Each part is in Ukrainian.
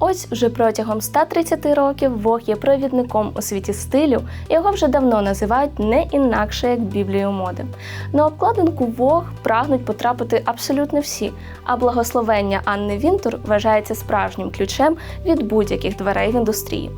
Ось вже протягом 130 років Вог є провідником у світі стилю, його вже давно називають не інакше як Біблією моди. На обкладинку Вог прагнуть потрапити абсолютно всі, а благословення Анни Вінтур вважається справжнім ключем від будь-яких дверей в індустрії.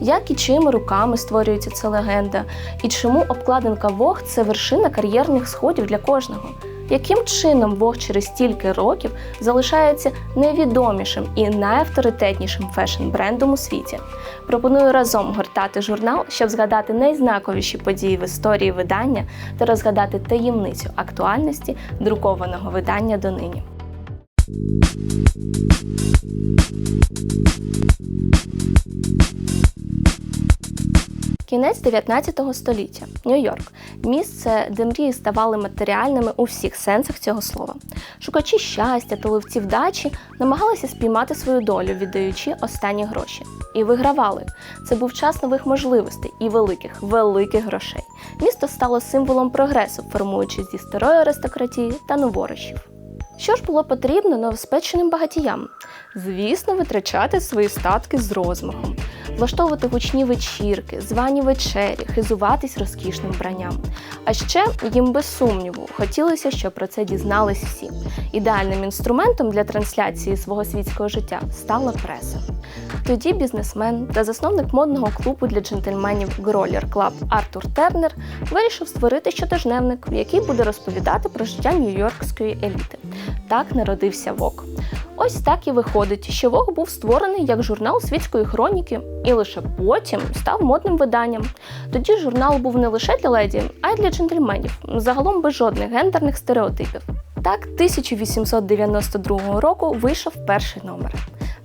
Як і чими руками створюється ця легенда, і чому обкладинка Вог це вершина кар'єрних сходів для кожного? Яким чином Вог через стільки років залишається найвідомішим і найавторитетнішим фешн-брендом у світі? Пропоную разом гортати журнал, щоб згадати найзнаковіші події в історії видання та розгадати таємницю актуальності друкованого видання донині. Кінець 19 століття. Нью-Йорк місце, де мрії ставали матеріальними у всіх сенсах цього слова. Шукачі щастя та ловці вдачі намагалися спіймати свою долю, віддаючи останні гроші. І вигравали. Це був час нових можливостей і великих, великих грошей. Місто стало символом прогресу, формуючись зі старої аристократії та новорощів. Що ж було потрібно новоспеченим багатіям? Звісно, витрачати свої статки з розмахом, влаштовувати гучні вечірки, звані вечері, хизуватись розкішним вбранням. А ще їм без сумніву хотілося, щоб про це дізнались всі. Ідеальним інструментом для трансляції свого світського життя стала преса. Тоді бізнесмен та засновник модного клубу для джентльменів Гроллер Club Артур Тернер вирішив створити щотижневник, який буде розповідати про життя нью-йоркської еліти. Так народився Вок. Ось так і виходить, що Вог був створений як журнал світської хроніки і лише потім став модним виданням. Тоді журнал був не лише для леді, а й для джентльменів, загалом без жодних гендерних стереотипів. Так, 1892 року вийшов перший номер.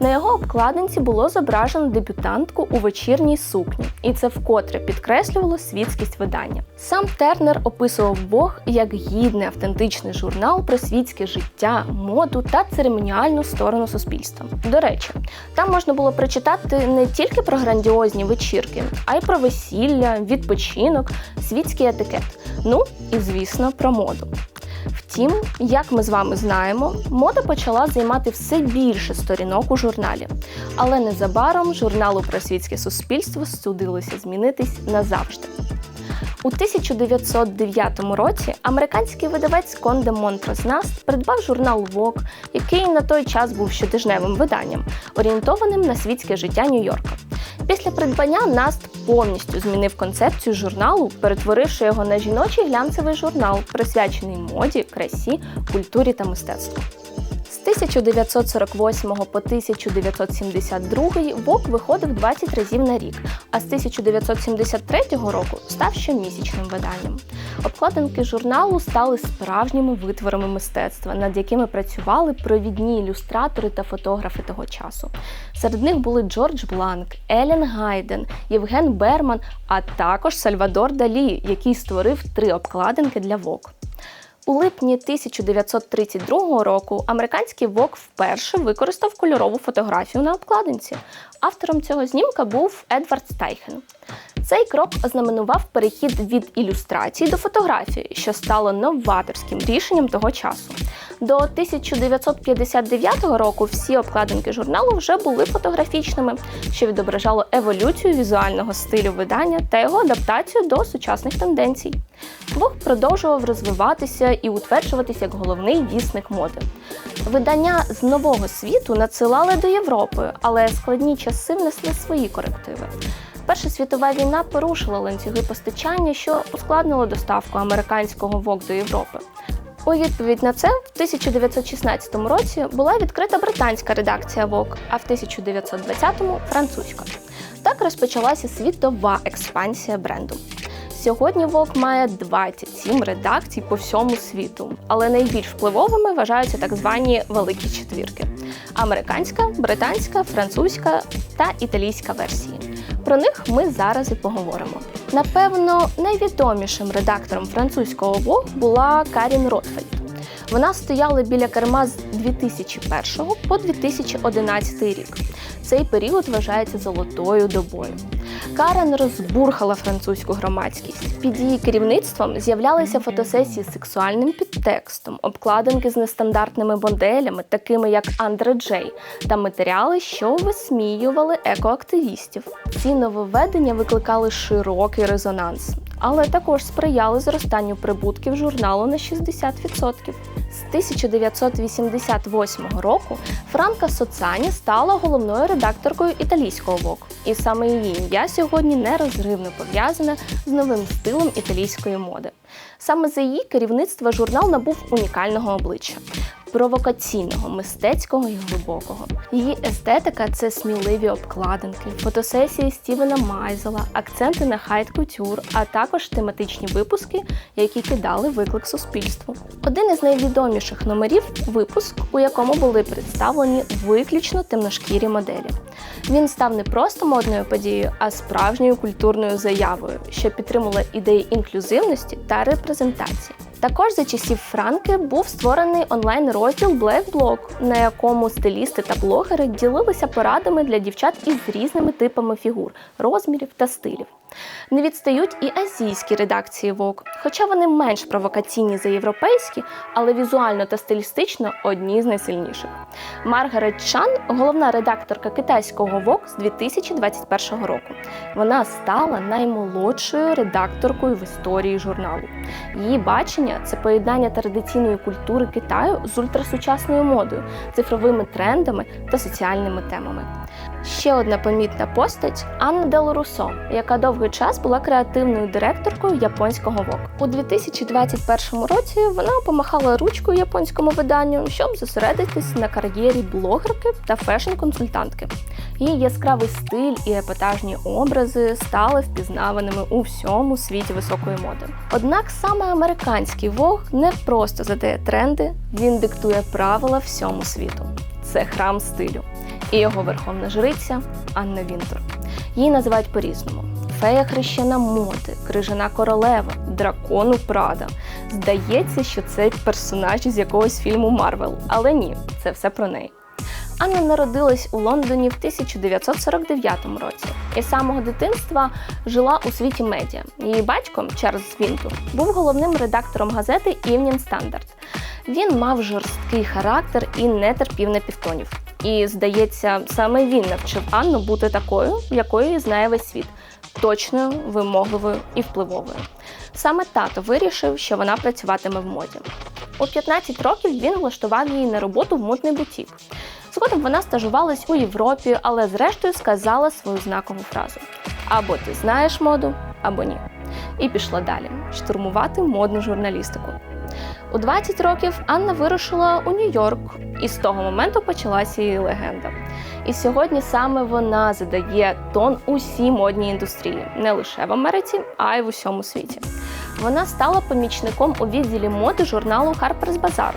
На його обкладинці було зображено дебютантку у вечірній сукні, і це вкотре підкреслювало світськість видання. Сам Тернер описував Бог як гідний автентичний журнал про світське життя, моду та церемоніальну сторону суспільства. До речі, там можна було прочитати не тільки про грандіозні вечірки, а й про весілля, відпочинок, світський етикет. Ну і звісно про моду. Втім, як ми з вами знаємо, мода почала займати все більше сторінок у журналі. Але незабаром журналу про світське суспільство судилося змінитись назавжди. У 1909 році американський видавець Конде Монтрос Наст придбав журнал Vogue, який на той час був щотижневим виданням, орієнтованим на світське життя Нью-Йорка. Після придбання Наст повністю змінив концепцію журналу, перетворивши його на жіночий глянцевий журнал, присвячений моді, красі, культурі та мистецтву. З 1948 по 1972 ВОК виходив 20 разів на рік, а з 1973 року став щомісячним виданням. Обкладинки журналу стали справжніми витворами мистецтва, над якими працювали провідні ілюстратори та фотографи того часу. Серед них були Джордж Бланк, Елен Гайден, Євген Берман, а також Сальвадор Далі, який створив три обкладинки для ВОК. У липні 1932 року американський вок вперше використав кольорову фотографію на обкладинці. Автором цього знімка був Едвард Стайхен. Цей крок ознаменував перехід від ілюстрації до фотографії, що стало новаторським рішенням того часу. До 1959 року всі обкладинки журналу вже були фотографічними, що відображало еволюцію візуального стилю видання та його адаптацію до сучасних тенденцій. Вог продовжував розвиватися і утверджуватися як головний вісник моди. Видання з нового світу надсилали до Європи, але складні часи внесли свої корективи. Перша світова війна порушила ланцюги постачання, що ускладнило доставку американського ВОК до Європи. У відповідь на це в 1916 році була відкрита британська редакція ВОК, а в 1920-му французька. Так розпочалася світова експансія бренду. Сьогодні Vogue має 27 редакцій по всьому світу, але найбільш впливовими вважаються так звані великі четвірки: американська, британська, французька та італійська версії. Про них ми зараз і поговоримо. Напевно, найвідомішим редактором французького Vogue була Карін Ротфельд. Вона стояла біля керма з 2001 по 2011 рік. Цей період вважається золотою добою. Карен розбурхала французьку громадськість. Під її керівництвом з'являлися фотосесії з сексуальним підтекстом, обкладинки з нестандартними моделями, такими як Андре Джей, та матеріали, що висміювали екоактивістів. Ці нововведення викликали широкий резонанс, але також сприяли зростанню прибутків журналу на 60%. З 1988 року Франка Соцані стала головною редакторкою італійського Vogue. І саме її ім'я сьогодні нерозривно пов'язане з новим стилем італійської моди. Саме за її керівництва журнал набув унікального обличчя. Провокаційного, мистецького і глибокого. Її естетика це сміливі обкладинки, фотосесії Стівена Майзела, акценти на хайт кутюр, а також тематичні випуски, які кидали виклик суспільству. Один із найвідоміших номерів випуск, у якому були представлені виключно темношкірі моделі. Він став не просто модною подією, а справжньою культурною заявою, що підтримувала ідеї інклюзивності та репрезентації. Також за часів Франки був створений онлайн-розділ Black Blog, на якому стилісти та блогери ділилися порадами для дівчат із різними типами фігур, розмірів та стилів. Не відстають і азійські редакції Vogue, хоча вони менш провокаційні за європейські, але візуально та стилістично одні з найсильніших. Маргарет Чан, головна редакторка китайського Vogue з 2021 року. Вона стала наймолодшою редакторкою в історії журналу. Її бачення це поєднання традиційної культури Китаю з ультрасучасною модою, цифровими трендами та соціальними темами. Ще одна помітна постать Анна Дел Русо, яка довгий час була креативною директоркою японського Vogue. У 2021 році вона помахала ручкою японському виданню, щоб зосередитись на кар'єрі блогерки та фешн-консультантки. Її яскравий стиль і епатажні образи стали впізнаваними у всьому світі високої моди. Однак саме американський Vogue не просто задає тренди, він диктує правила всьому світу. Це храм стилю і його верховна жриця Анна Вінтур. Її називають по-різному: фея хрещена моди, крижана королева, дракону Прада. Здається, що це персонаж із якогось фільму Марвел, але ні, це все про неї. Анна народилась у Лондоні в 1949 році і з самого дитинства жила у світі медіа. Її батько Чарльз Вінтур був головним редактором газети Evening Standard. Він мав жорсткий характер і не терпів напівтонів. І, здається, саме він навчив Анну бути такою, якою знає весь світ точною, вимогливою і впливовою. Саме тато вирішив, що вона працюватиме в моді. У 15 років він влаштував її на роботу в модний бутік. Згодом вона стажувалась у Європі, але зрештою сказала свою знакову фразу: або ти знаєш моду, або ні. І пішла далі штурмувати модну журналістику. У 20 років Анна вирушила у Нью-Йорк, і з того моменту почалася її легенда. І сьогодні саме вона задає тон усій модній індустрії, не лише в Америці, а й в усьому світі. Вона стала помічником у відділі моди журналу Harper's Bazaar.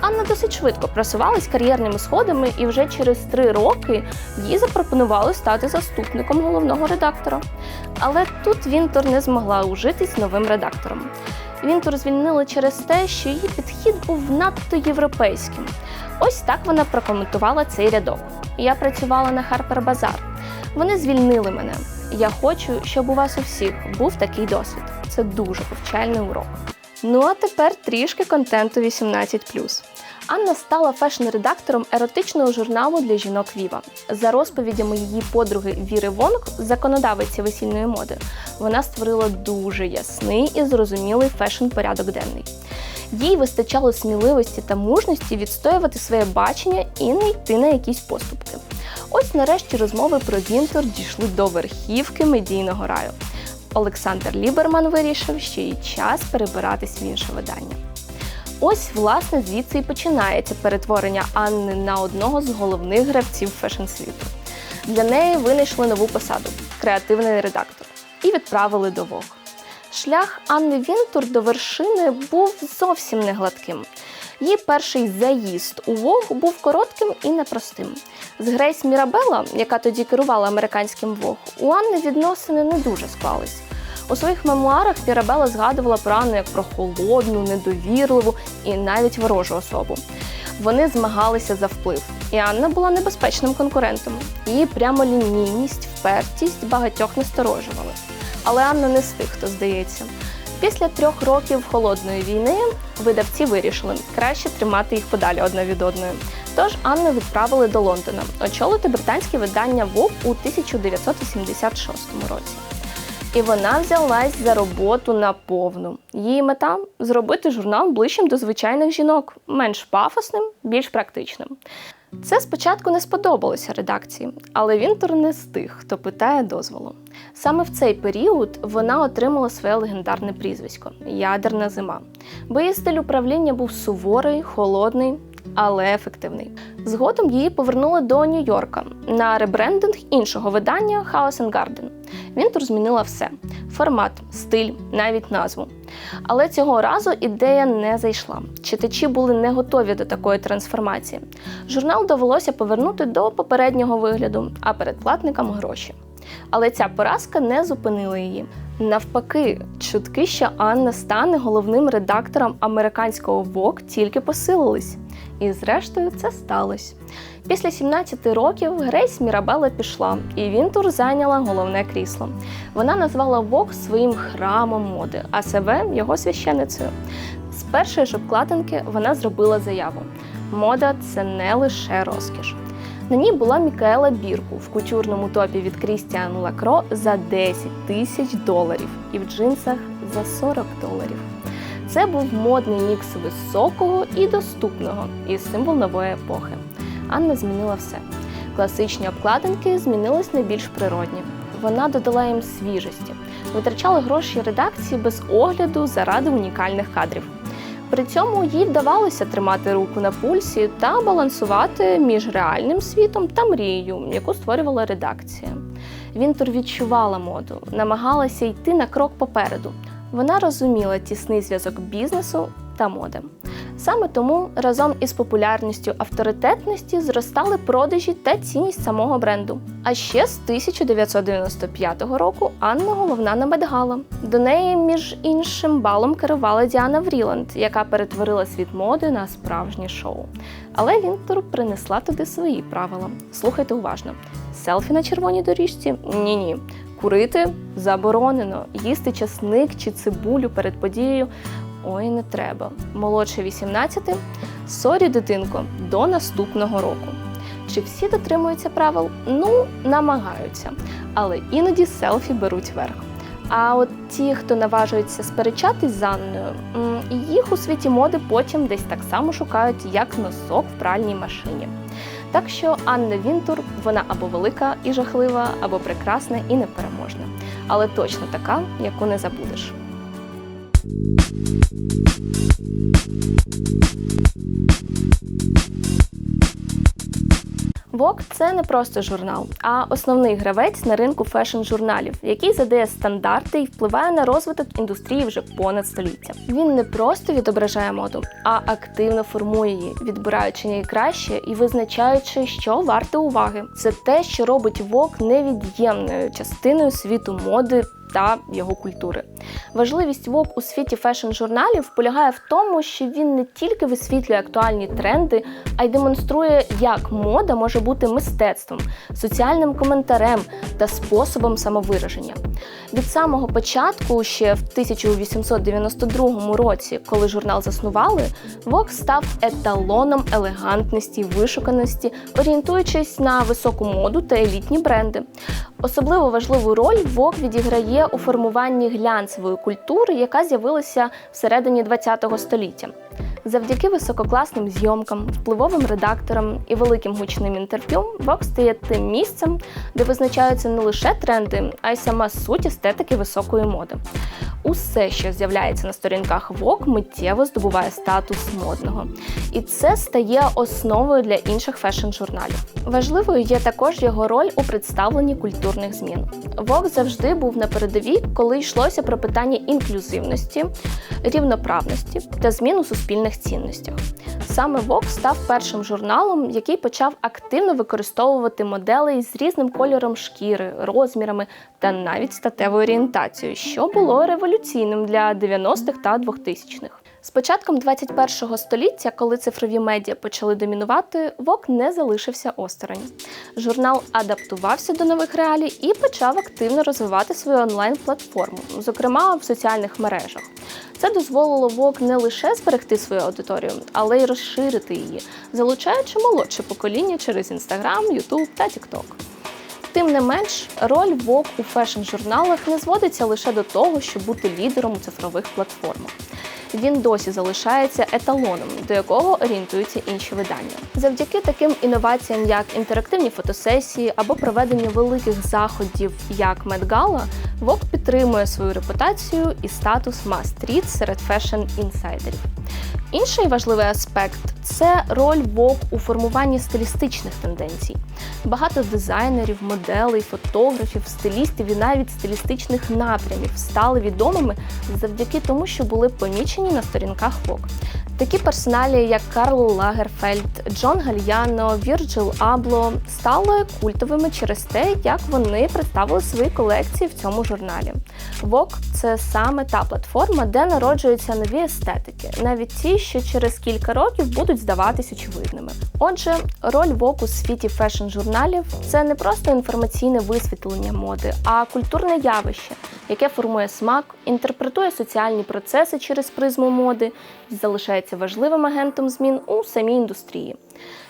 Анна досить швидко просувалась кар'єрними сходами, і вже через три роки їй запропонували стати заступником головного редактора. Але тут Вінтор не змогла ужитись новим редактором. Вінтур звільнили через те, що її підхід був надто європейським. Ось так вона прокоментувала цей рядок. Я працювала на Харпер Базар. Вони звільнили мене. Я хочу, щоб у вас у всіх був такий досвід. Це дуже повчальний урок. Ну а тепер трішки контенту 18+. Анна стала фешн-редактором еротичного журналу для жінок Віва. За розповідями її подруги Віри Вонг, законодавиці весільної моди, вона створила дуже ясний і зрозумілий фешн-порядок денний. Їй вистачало сміливості та мужності відстоювати своє бачення і не йти на якісь поступки. Ось нарешті розмови про Вінтор дійшли до верхівки медійного раю. Олександр Ліберман вирішив, що їй час перебиратись в інше видання. Ось, власне, звідси і починається перетворення Анни на одного з головних гравців фешн-світу. Для неї винайшли нову посаду креативний редактор, і відправили до Vogue. Шлях Анни Вінтур до вершини був зовсім не гладким. Її перший заїзд у Vogue був коротким і непростим. З Грейс Мірабелла, яка тоді керувала американським Vogue, у Анни відносини не дуже склались. У своїх мемуарах Мірабелла згадувала про Анну як про холодну, недовірливу і навіть ворожу особу. Вони змагалися за вплив, і Анна була небезпечним конкурентом. Її прямолінійність, впертість багатьох насторожували. Але Анна не з тих, хто здається. Після трьох років холодної війни видавці вирішили краще тримати їх подалі одна від одної. Тож Анну відправили до Лондона очолити британське видання Vogue у 1986 році. І вона взялась за роботу на повну. Її мета зробити журнал ближчим до звичайних жінок, менш пафосним, більш практичним. Це спочатку не сподобалося редакції, але Вінтор не з тих, хто питає дозволу. Саме в цей період вона отримала своє легендарне прізвисько Ядерна зима. Бо її стиль управління був суворий, холодний, але ефективний. Згодом її повернули до Нью-Йорка на ребрендинг іншого видання House and Garden. Вінтур змінила все: формат, стиль, навіть назву. Але цього разу ідея не зайшла. Читачі були не готові до такої трансформації. Журнал довелося повернути до попереднього вигляду, а передплатникам гроші. Але ця поразка не зупинила її. Навпаки, чутки, що Анна стане головним редактором американського Vogue, тільки посилились. І зрештою це сталося. Після 17 років Грейс Мірабелла пішла, і Вінтур зайняла головне крісло. Вона назвала Vogue своїм храмом моди, а себе його священицею. З першої ж обкладинки вона зробила заяву: мода це не лише розкіш. На ній була Мікаела Бірку в кутюрному топі від Крістіан Лакро за 10 тисяч доларів і в джинсах за 40 доларів. Це був модний мікс високого і доступного, і символ нової епохи. Анна змінила все. Класичні обкладинки змінились на більш природні. Вона додала їм свіжості, витрачала гроші редакції без огляду заради унікальних кадрів. При цьому їй вдавалося тримати руку на пульсі та балансувати між реальним світом та мрією, яку створювала редакція. Вінтур відчувала моду, намагалася йти на крок попереду. Вона розуміла тісний зв'язок бізнесу та моди. Саме тому разом із популярністю авторитетності зростали продажі та цінність самого бренду. А ще з 1995 року Анна головна на Медгала. До неї, між іншим, балом керувала Діана Вріланд, яка перетворила світ моди на справжнє шоу. Але Вінтур принесла туди свої правила. Слухайте уважно: селфі на червоній доріжці ні ні. Курити заборонено, їсти часник чи цибулю перед подією. Ой, не треба. Молодше 18 сорі, дитинко, до наступного року. Чи всі дотримуються правил? Ну, намагаються, але іноді селфі беруть верх. А от ті, хто наважується сперечатись з Анною, їх у світі моди потім десь так само шукають, як носок в пральній машині. Так що Анна Вінтур вона або велика і жахлива, або прекрасна і непереможна, але точно така, яку не забудеш. Vogue – це не просто журнал, а основний гравець на ринку фешн-журналів, який задає стандарти і впливає на розвиток індустрії вже понад століття. Він не просто відображає моду, а активно формує її, відбираючи найкраще і визначаючи, що варте уваги. Це те, що робить Vogue невід'ємною частиною світу моди та його культури. Важливість Vogue у світі фешн-журналів полягає в тому, що він не тільки висвітлює актуальні тренди, а й демонструє, як мода може бути мистецтвом, соціальним коментарем та способом самовираження. Від самого початку, ще в 1892 році, коли журнал заснували, Vogue став еталоном елегантності, вишуканості, орієнтуючись на високу моду та елітні бренди. Особливо важливу роль Vogue відіграє у формуванні глянцевої культури, яка з'явилася всередині ХХ століття. Завдяки висококласним зйомкам, впливовим редакторам і великим гучним інтерв'ю Vogue стає тим місцем, де визначаються не лише тренди, а й сама суть естетики високої моди. Усе, що з'являється на сторінках Vogue, миттєво здобуває статус модного. І це стає основою для інших фешн-журналів. Важливою є також його роль у представленні культурних змін. Vogue завжди був на передовій, коли йшлося про питання інклюзивності, рівноправності та змін у суспільних цінностях. Саме Vogue став першим журналом, який почав активно використовувати моделей з різним кольором шкіри, розмірами та навіть статевою орієнтацією, що було революційним для 90-х та 2000-х. З початком 21 століття, коли цифрові медіа почали домінувати, Vogue не залишився осторонь. Журнал адаптувався до нових реалій і почав активно розвивати свою онлайн-платформу, зокрема в соціальних мережах. Це дозволило Vogue не лише зберегти свою аудиторію, але й розширити її, залучаючи молодше покоління через Instagram, YouTube та TikTok. Тим не менш, роль Vogue у фешн-журналах не зводиться лише до того, щоб бути лідером у цифрових платформах. Він досі залишається еталоном, до якого орієнтуються інші видання. Завдяки таким інноваціям, як інтерактивні фотосесії або проведення великих заходів, як Met Vogue підтримує свою репутацію і статус must-read серед фешн-інсайдерів. Інший важливий аспект це роль Vogue у формуванні стилістичних тенденцій. Багато дизайнерів, моделей, фотографів, стилістів і навіть стилістичних напрямів стали відомими завдяки тому, що були помічені на сторінках Vogue. Такі персоналі, як Карл Лагерфельд, Джон Гальяно, Вірджил Абло, стали культовими через те, як вони представили свої колекції в цьому журналі. Vogue – це саме та платформа, де народжуються нові естетики, навіть ті, що через кілька років будуть здаватись очевидними. Отже, роль Vogue у світі фешн-журналів це не просто інформаційне висвітлення моди, а культурне явище, яке формує смак, інтерпретує соціальні процеси через призму моди і залишається важливим агентом змін у самій індустрії.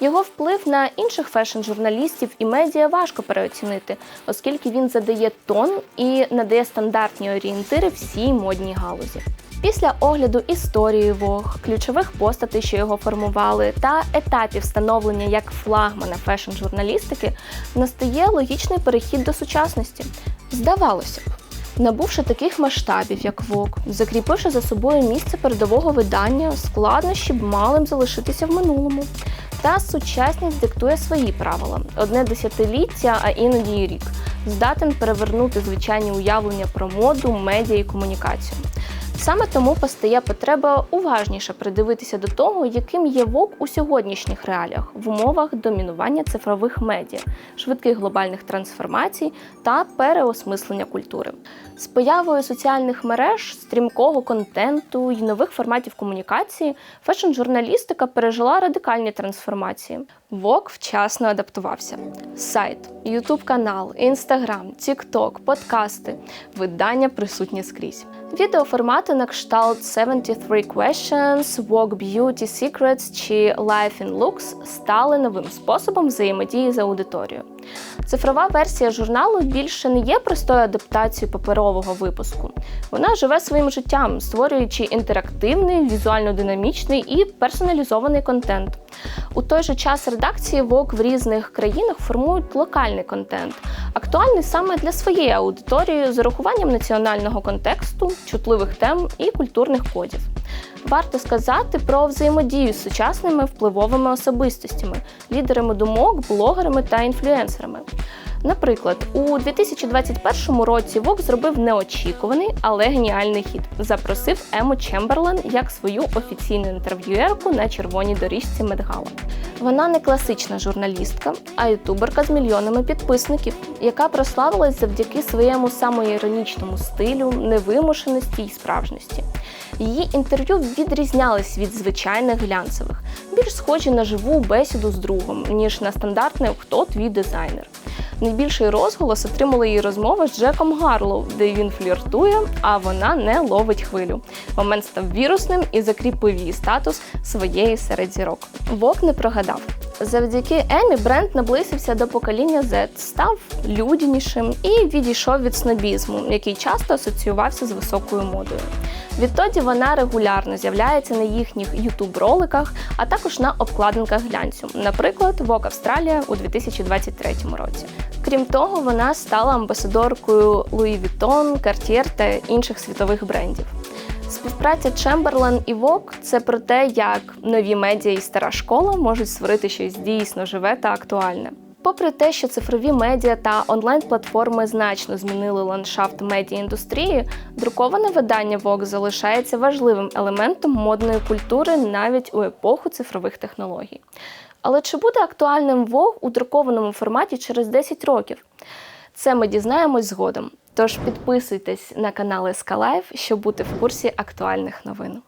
Його вплив на інших фешн-журналістів і медіа важко переоцінити, оскільки він задає тон і надає стандартні орієнтири всій модній галузі. Після огляду історії Vogue, ключових постатей, що його формували, та етапів становлення як флагмана фешн-журналістики, настає логічний перехід до сучасності. Здавалося б. Набувши таких масштабів, як ВОК, закріпивши за собою місце передового видання, складнощі б мали б залишитися в минулому. Та сучасність диктує свої правила: одне десятиліття, а іноді й рік, здатен перевернути звичайні уявлення про моду, медіа і комунікацію. Саме тому постає потреба уважніше придивитися до того, яким є ВОК у сьогоднішніх реаліях в умовах домінування цифрових медіа, швидких глобальних трансформацій та переосмислення культури. З появою соціальних мереж, стрімкого контенту і нових форматів комунікації фешн-журналістика пережила радикальні трансформації. Вок вчасно адаптувався. Сайт, Ютуб канал, Інстаграм, Тікток, подкасти, видання присутні скрізь. Відеоформати на кшталт 73 Questions, Walk Beauty Secrets чи Life in Looks стали новим способом взаємодії з аудиторією. Цифрова версія журналу більше не є простою адаптацією паперового випуску. Вона живе своїм життям, створюючи інтерактивний, візуально динамічний і персоналізований контент. У той же час редакції Vogue в різних країнах формують локальний контент, актуальний саме для своєї аудиторії з урахуванням національного контексту, чутливих тем і культурних кодів. Варто сказати про взаємодію з сучасними впливовими особистостями, лідерами думок, блогерами та інфлюенсерами. Наприклад, у 2021 році Vogue зробив неочікуваний, але геніальний хід. Запросив Ему Чемберлен як свою офіційну інтерв'юерку на червоній доріжці Медгала. Вона не класична журналістка, а ютуберка з мільйонами підписників, яка прославилась завдяки своєму самоіронічному стилю, невимушеності й справжності. Її інтерв'ю відрізнялись від звичайних глянцевих, більш схожі на живу бесіду з другом, ніж на стандартне Хто твій дизайнер. Найбільший розголос отримала її розмова з Джеком Гарлоу, де він фліртує, а вона не ловить хвилю. Момент став вірусним і закріпив її статус своєї серед зірок. Вок не прогадав. Завдяки Емі бренд наблизився до покоління Z, став людянішим і відійшов від снобізму, який часто асоціювався з високою модою. Відтоді вона регулярно з'являється на їхніх ютуб-роликах, а також на обкладинках глянцю, наприклад, Vogue Австралія у 2023 році. Крім того, вона стала амбасадоркою Louis Vuitton, Cartier та інших світових брендів. Співпраця Чемберлен і Vogue – це про те, як нові медіа і стара школа можуть створити щось дійсно живе та актуальне. Попри те, що цифрові медіа та онлайн-платформи значно змінили ландшафт медіаіндустрії, друковане видання Vogue залишається важливим елементом модної культури навіть у епоху цифрових технологій. Але чи буде актуальним Vogue у друкованому форматі через 10 років? Це ми дізнаємось згодом. Тож підписуйтесь на канал СК Лайф, щоб бути в курсі актуальних новин.